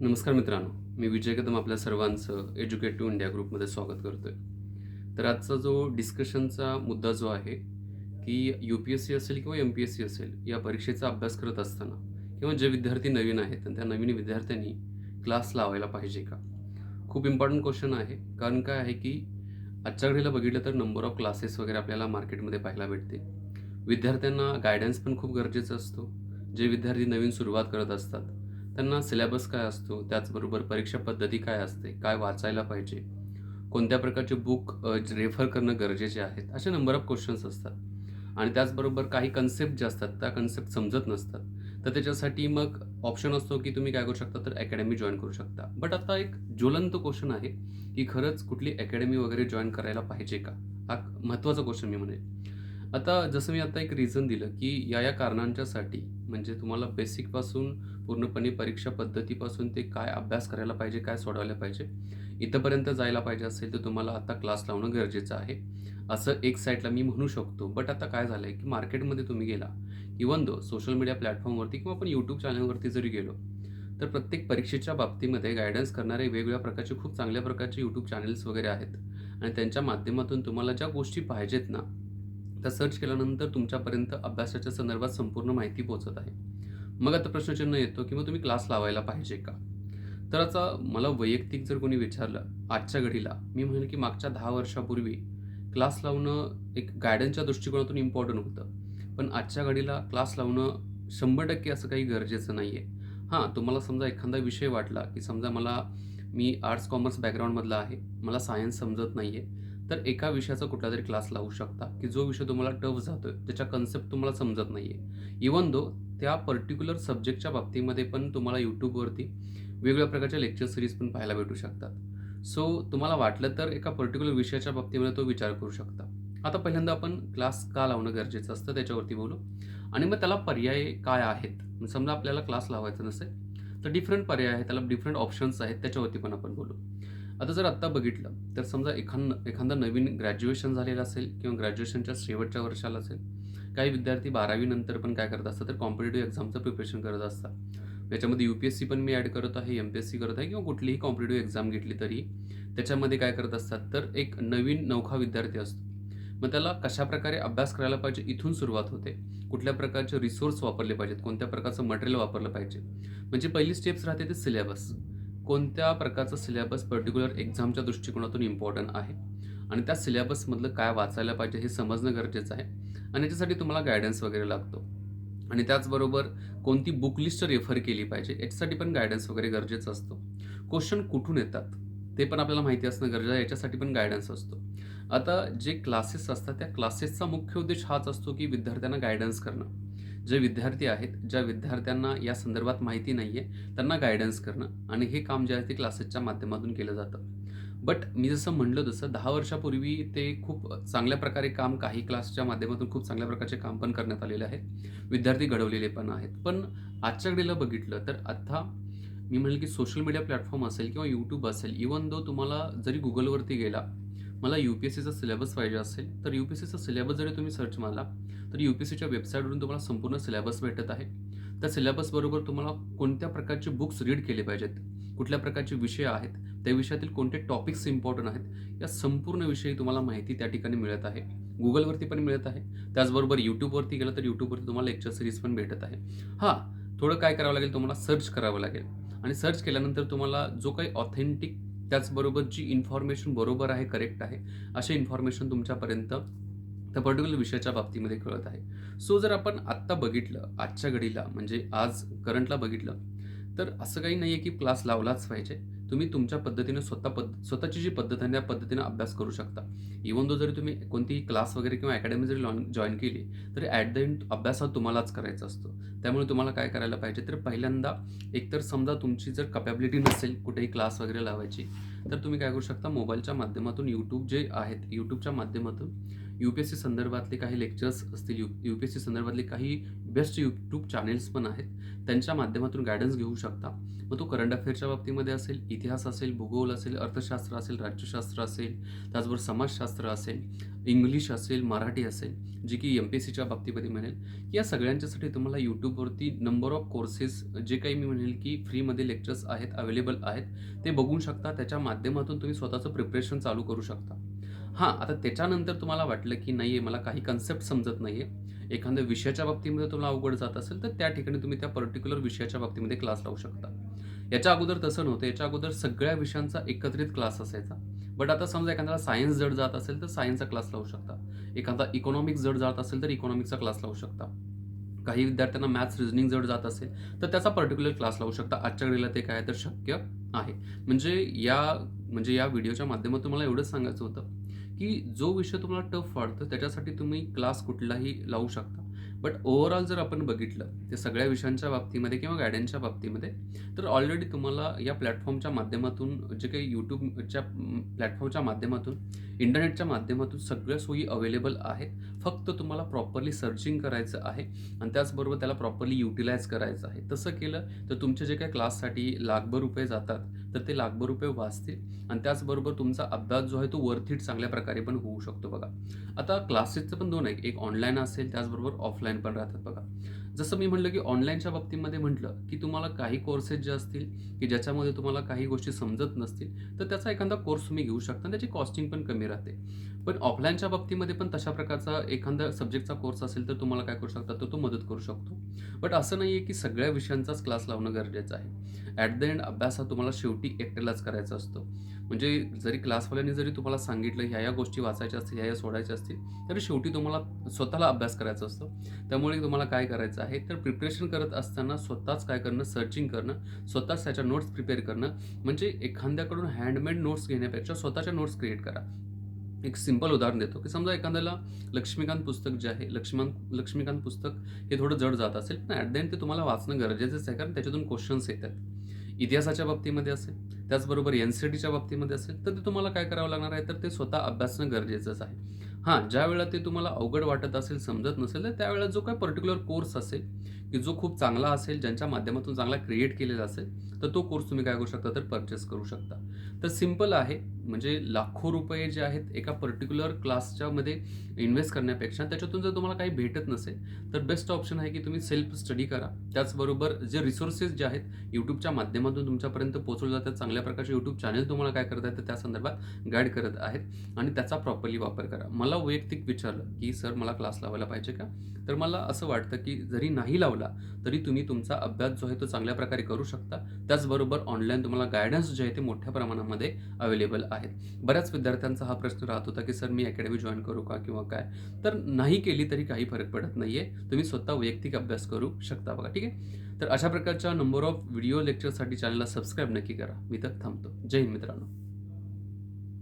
नमस्कार मित्रांनो मी विजय कदम आपल्या सर्वांचं एज्युकेटिव्ह इंडिया ग्रुपमध्ये स्वागत करतोय. तर आजचा जो डिस्कशनचा मुद्दा जो आहे की यू पी एस सी असेल किंवा एम पी एस सी असेल या परीक्षेचा अभ्यास करत असताना किंवा जे विद्यार्थी नवीन आहेत आणि त्या नवीन विद्यार्थ्यांनी क्लास लावायला पाहिजे का? खूप इम्पॉर्टंट क्वेश्चन आहे. कारण काय आहे की आजच्या घडीला बघितलं तर नंबर ऑफ क्लासेस वगैरे आपल्याला मार्केटमध्ये पाहायला भेटते. विद्यार्थ्यांना गायडन्स पण खूप गरजेचं असतो. जे विद्यार्थी नवीन सुरुवात करत असतात त्यांना सिलेबस काय असतो? त्याचबरोबर परीक्षा पद्धती काय असते? काय वाचायला पाहिजे? कोणत्या प्रकारचे बुक रेफर करणं गरजेचे आहेत? असे नंबर ऑफ क्वेश्चन्स असतात. आणि त्याचबरोबर काही कन्सेप्ट जे असतात त्या कन्सेप्ट समजत नसतात. तर त्याच्यासाठी मग ऑप्शन असतो की तुम्ही काय करू शकता? तर अकॅडमी जॉईन करू शकता. बट आता एक ज्वलंत क्वेश्चन आहे की खरंच कुठली अकॅडमी वगैरे जॉईन करायला पाहिजे का? हा महत्त्वाचा क्वेश्चन मी म्हणेन. आता जसं मी आता एक रिझन दिलं की या या कारणांच्यासाठी म्हणजे तुम्हाला बेसिकपासून पूर्णपणे परीक्षा पद्धतीपासून ते काय अभ्यास करायला पाहिजे काय सोडवायला पाहिजे इथंपर्यंत जायला पाहिजे असेल तर तुम्हाला आता क्लास लावणं गरजेचं आहे. असं एक साईडला मी म्हणू शकतो. बट आता काय झालं आहे की मार्केटमध्ये तुम्ही गेला इवन दो सोशल मीडिया प्लॅटफॉर्मवरती किंवा आपण यूट्यूब चॅनलवरती जरी गेलो तर प्रत्येक परीक्षेच्या बाबतीमध्ये गायडन्स करणारे वेगवेगळ्या प्रकारचे खूप चांगल्या प्रकारचे यूट्यूब चॅनल्स वगैरे आहेत. आणि त्यांच्या माध्यमातून तुम्हाला ज्या गोष्टी पाहिजेत ना त्या सर्च केल्यानंतर तुमच्यापर्यंत अभ्यासाच्या संदर्भात संपूर्ण माहिती पोहोचत आहे. मग आता प्रश्नचिन्ह येतो की मग तुम्ही क्लास लावायला पाहिजे का? तर आता मला वैयक्तिक जर कोणी विचारलं आजच्या घडीला मी म्हणेन की मागच्या दहा वर्षापूर्वी क्लास लावणं एक गायडन्सच्या दृष्टिकोनातून इम्पॉर्टंट होतं. पण आजच्या घडीला क्लास लावणं शंभर टक्के असं काही गरजेचं नाही आहे हां तुम्हाला समजा एखादा विषय वाटला की समजा मला मी आर्ट्स कॉमर्स बॅकग्राऊंडमधला आहे मला सायन्स समजत नाही आहे तर एका विषयाचा कुठला तरी क्लास लावू शकता की जो विषय तुम्हाला टफ जातोय त्याच्या कन्सेप्ट तुम्हाला समजत नाही आहे इवन दो त्या पर्टिक्युलर सब्जेक्टच्या बाबतीमध्ये पण तुम्हाला यूट्यूबवरती वेगवेगळ्या प्रकारच्या लेक्चर सिरीज पण पाहायला भेटू शकतात. सो तुम्हाला वाटलं तर एका पर्टिक्युलर विषयाच्या बाबतीमध्ये तो विचार करू शकता. आता पहिल्यांदा आपण क्लास का लावणं गरजेचं असतं त्याच्यावरती बोलू. आणि मग त्याला पर्याय काय आहेत? समजा आपल्याला क्लास लावायचा नसेल तर डिफरंट पर्याय आहेत त्याला डिफरंट ऑप्शन्स आहेत त्याच्यावरती पण आपण बोलू. आता जर आत्ता बघितलं तर समजा एखाद एखादा नवीन ग्रॅज्युएशन झालेलं असेल किंवा ग्रॅज्युएशनच्या शेवटच्या वर्षाला असेल काही विद्यार्थी बारावीनंतर पण काय करत असतात तर कॉम्पिटेटिव्ह एक्झामचं प्रिपरेशन करत असतात. याच्यामध्ये यू पी एस सी पण मी ॲड करत आहे एम पी एस सी करत आहे किंवा कुठलीही कॉम्पिटेटिव्ह एक्झाम घेतली तरी त्याच्यामध्ये काय करत असतात तर एक नवीन नौखा विद्यार्थी असतो. मग त्याला कशा प्रकारे अभ्यास करायला पाहिजे इथून सुरुवात होते. कुठल्या प्रकारचे रिसोर्स वापरले पाहिजेत कोणत्या प्रकारचं मटेरियल वापरलं पाहिजे. म्हणजे पहिली स्टेप्स राहते ते सिलेबस कोणत्या प्रकारचा सिलेबस पर्टिक्युलर एक्झामच्या दृष्टिकोनातून इम्पॉर्टंट आहे? आणि त्या सिलेबसमधलं काय वाचायला पाहिजे हे समजणं गरजेचं आहे. आणि याच्यासाठी तुम्हाला गायडन्स वगैरे लागतो. आणि त्याचबरोबर कोणती बुक लिस्ट रेफर केली पाहिजे याच्यासाठी पण गायडन्स वगैरे गरजेचं असतो. क्वेश्चन कुठून येतात ते पण आपल्याला माहिती असणं गरजेचं आहे याच्यासाठी पण गायडन्स असतो. आता जे क्लासेस असतात त्या क्लासेसचा मुख्य उद्देश हाच असतो की विद्यार्थ्यांना गायडन्स करणं. जे विद्यार्थी आहेत ज्या विद्यार्थ्यांना या संदर्भात माहिती नाही आहे त्यांना गायडन्स करणं आणि हे काम जे आहे ते क्लासेसच्या माध्यमातून केलं जातं. बट मी जसं म्हणलं तसं दहा वर्षापूर्वी ते खूप चांगल्या प्रकारे काम काही क्लासच्या माध्यमातून खूप चांगल्या प्रकारचे काम पण करण्यात आलेले आहे विद्यार्थी घडवलेले पण आहेत. पण आजच्या घडीला बघितलं तर आत्ता मी म्हणेल की सोशल मीडिया प्लॅटफॉर्म असेल किंवा यूट्यूब असेल इवन दो तुम्हाला जरी गुगलवरती गेला मला यू पी एस सीचा सिलेबस पाहिजे असेल तर यू पी एस सीचा सिलेबस जरी तुम्ही सर्च मारला तर यू पी सीच्या वेबसाईटवरून तुम्हाला संपूर्ण सिलेबस भेटत आहे. त्या सिलेबसबरोबर तुम्हाला कोणत्या प्रकारचे बुक्स रीड केले पाहिजेत? कुठल्या प्रकारचे विषय आहेत? त्या विषयातील कोणते टॉपिक्स इम्पॉर्टंट आहेत? या संपूर्ण विषयी तुम्हाला माहिती त्या ठिकाणी मिळत आहे. गुगलवरती पण मिळत आहे. त्याचबरोबर यूट्यूबवरती गेलं तर यूट्यूबवरती तुम्हाला लेक्चर सिरीज पण भेटत आहे. हां थोडं काय करावं लागेल? तुम्हाला सर्च करावं लागेल. आणि सर्च केल्यानंतर तुम्हाला जो काही ऑथेंटिक त्याचबरोबर जी इन्फॉर्मेशन बरोबर आहे करेक्ट आहे असे इन्फॉर्मेशन तुमच्यापर्यंत त्या पर्टिक्युलर विषयाच्या बाबतीमध्ये कळत आहे. सो जर आपण आत्ता बघितलं आजच्या घडीला म्हणजे आज करंटला बघितलं तर असं काही नाही आहे की क्लास लावलाच पाहिजे. तुम्ही तुमच्या पद्धतीने स्वतः पद्ध स्वतःची जी पद्धत आहे त्या पद्धतीने अभ्यास करू शकता. इवन दो जरी तुम्ही कोणतीही क्लास वगैरे किंवा अकॅडमी जरी लॉन जॉईन केली तरी ॲट द एंड अभ्यास हा तुम्हालाच करायचा असतो. त्यामुळे तुम्हाला काय करायला पाहिजे? तर पहिल्यांदा एकतर समजा तुमची जर कपॅबिलिटी नसेल कुठेही क्लास वगैरे लावायची तर तुम्ही काय करू शकता? मोबाईलच्या माध्यमातून यूट्यूब जे आहेत यूट्यूबच्या माध्यमातून यू पी एस सी संदर्भातले काही लेक्चर्स असतील U U P S C संदर्भातले काही बेस्ट यूट्यूब चॅनेल्स पण आहेत. त्यांच्या माध्यमातून गायडन्स घेऊ शकता. मग तो करंट अफेअरच्या बाबतीमध्ये असेल इतिहास असेल भूगोल असेल अर्थशास्त्र असेल राज्यशास्त्र असेल त्याचबरोबर समाजशास्त्र असेल इंग्लिश असेल मराठी असेल जी की एम पी एस सीच्या बाबतीमध्ये म्हणेल. या सगळ्यांच्यासाठी तुम्हाला यूट्यूबवरती नंबर ऑफ कोर्सेस जे काही मी म्हणेल की फ्रीमध्ये लेक्चर्स आहेत अवेलेबल आहेत ते बघू शकता. त्याच्या माध्यमातून तुम्ही स्वतःचं प्रिपरेशन चालू करू शकता. हां आता त्याच्यानंतर तुम्हाला वाटलं की नाही आहे मला काही कन्सेप्ट समजत नाही आहे एखाद्या विषयाच्या बाबतीमध्ये तुम्हाला अवघड जात असेल तर त्या ठिकाणी तुम्ही त्या पर्टिक्युलर विषयाच्या बाबतीमध्ये क्लास लावू शकता. याच्या अगोदर तसं नव्हतं. याच्या अगोदर सगळ्या विषयांचा एकत्रित क्लास असायचा. बट आता समजा एखाद्याला सायन्स जड जात असेल तर सायन्सचा क्लास लावू शकता. एखादा इकॉनॉमिक्स जड जात असेल तर इकॉनॉमिक्सचा क्लास लावू शकता. काही विद्यार्थ्यांना मॅथ्स रिझनिंग जड जात असेल तर त्याचा पर्टिक्युलर क्लास लावू शकता. आजच्या घडीला ते काय तर शक्य आहे. म्हणजे या म्हणजे या व्हिडिओच्या माध्यमातून मला एवढंच सांगायचं होतं. की जो विषय तुम्हाला टफ वाटतो त्याच्यासाठी तुम्ही क्लास कुठलाही लावू शकता. बट ओव्हरऑल जर आपण बघितलं ते सगळ्या विषयांच्या बाबतीमध्ये किंवा गायडन्सच्या बाबतीमध्ये तर ऑलरेडी तुम्हाला या प्लॅटफॉर्मच्या माध्यमातून जे काही यूट्यूबच्या प्लॅटफॉर्मच्या माध्यमातून इंटरनेटच्या माध्यमातून सगळ्या सोयी अवेलेबल आहेत. फक्त तुम्हाला प्रॉपरली सर्चिंग करायचं आहे आणि त्याचबरोबर त्याला प्रॉपरली युटिलाइज करायचं आहे. तसं केलं तर तुमचे जे काही क्लाससाठी लाखभर रुपये जातात तर ते लाखभर रुपये वाचतील आणि त्याचबरोबर तुमचा अभ्यास जो आहे तो वर्थीट चांगल्या प्रकारे पण होऊ शकतो बघा. आता क्लासेसचं पण दोन आहे एक ऑनलाईन असेल त्याचबरोबर ऑफलाईन पण राहतात बघा. जसं मी म्हटलं की ऑनलाईनच्या बाबतीमध्ये म्हटलं की तुम्हाला काही कोर्सेस जे असतील की ज्याच्यामध्ये तुम्हाला काही गोष्टी समजत नसतील तर त्याचा एखादा कोर्स तुम्ही घेऊ शकता त्याची कॉस्टिंग पण कमी राहते. पण ऑफलाईनच्या बाबतीमध्ये पण तशा प्रकारचा एखादा सब्जेक्टचा कोर्स असेल तर तुम्हाला काय करू शकता तर तो मदत करू शकतो. बट असं नाही आहे की सगळ्या विषयांचाच क्लास लावणं गरजेचं आहे. ॲट द एंड अभ्यास हा तुम्हाला शेवटी एकट्यालाच करायचा असतो. म्हणजे जरी क्लासवाल्यांनी जरी तुम्हाला सांगितलं ह्या या गोष्टी वाचायच्या असतील ह्या या सोडायच्या असतील तरी शेवटी तुम्हाला स्वतःला अभ्यास करायचा असतो. त्यामुळे तुम्हाला काय करायचं आहे तर प्रिपरेशन करत असताना स्वतःच काय करणं सर्चिंग करणं स्वतःच त्याच्या नोट्स प्रिपेअर करणं म्हणजे एखाद्याकडून हँडमेड नोट्स घेण्यापेक्षा स्वतःच्या नोट्स क्रिएट करा. एक सिंपल उदाहरण देतो की समजा एखाद्याला लक्ष्मीकांत पुस्तक जे आहे लक्ष्मीकांत लक्ष्मीकांत पुस्तक हे थोडं जड जात असेल पण ॲट द एंड ते तुम्हाला वाचणं गरजेचंच आहे कारण त्याच्यातून क्वेश्चन्स येतात. इतिहासाच्या बाबतीमध्ये असेल त्याचबरोबर एन सी टीच्या बाबतीमध्ये असेल तर ते तुम्हाला काय करावं लागणार आहे? तर ते स्वतः अभ्यासणं गरजेचंच आहे. हां ज्या वेळेला ते तुम्हाला अवघड वाटत असेल समजत नसेल तर त्यावेळेला जो काय पर्टिक्युलर कोर्स असेल की जो खूप चांगला असेल ज्यांच्या माध्यमातून चांगला क्रिएट केलेला असेल तर तो कोर्स तुम्ही काय करू शकता? तर परचेस करू शकता. तर सिंपल आहे. म्हणजे लाखो रुपये जे आहेत एका पर्टिक्युलर क्लासच्या मध्ये इन्व्हेस्ट करण्यापेक्षा त्याच्यातून जर तुम्हाला काही भेटत नसेल तर बेस्ट ऑप्शन आहे की तुम्ही सेल्फ स्टडी करा. त्याचबरोबर जे रिसोर्सेस जे आहेत यूट्यूबच्या माध्यमातून तुमच्यापर्यंत पोहोचवले जातात. चांगल्या प्रकारचे यूट्यूब चॅनल तुम्हाला काय करता तर त्या संदर्भात गाईड करत आहेत. आणि त्याचा प्रॉपरली वापर करा. मला वैयक्तिक विचारलं की सर मला क्लास लावायला पाहिजे का? तर मला असं वाटतं की जरी नाही लावला तरी तुम्ही तुमचा अभ्यास जो आहे तो चांगल्या प्रकारे करू शकता. त्याचबरोबर ऑनलाईन तुम्हाला गायडन्स जे आहे ते मोठ्या प्रमाणामध्ये अवेलेबल आहेत. बऱ्याच विद्यार्थ्यांचा हा प्रश्न राहत होता की सर मी अकॅडमी जॉईन करू का किंवा काय? तर नाही केली तरी काही फरक पडत नाही आहे तुम्ही स्वतः वैयक्तिक अभ्यास करू शकता बघा ठीक आहे? तर अशा प्रकारच्या नंबर ऑफ व्हिडिओ लेक्चरसाठी चॅनलला सबस्क्राईब नक्की करा. मी तर थांबतो. जय हिंद मित्रांनो.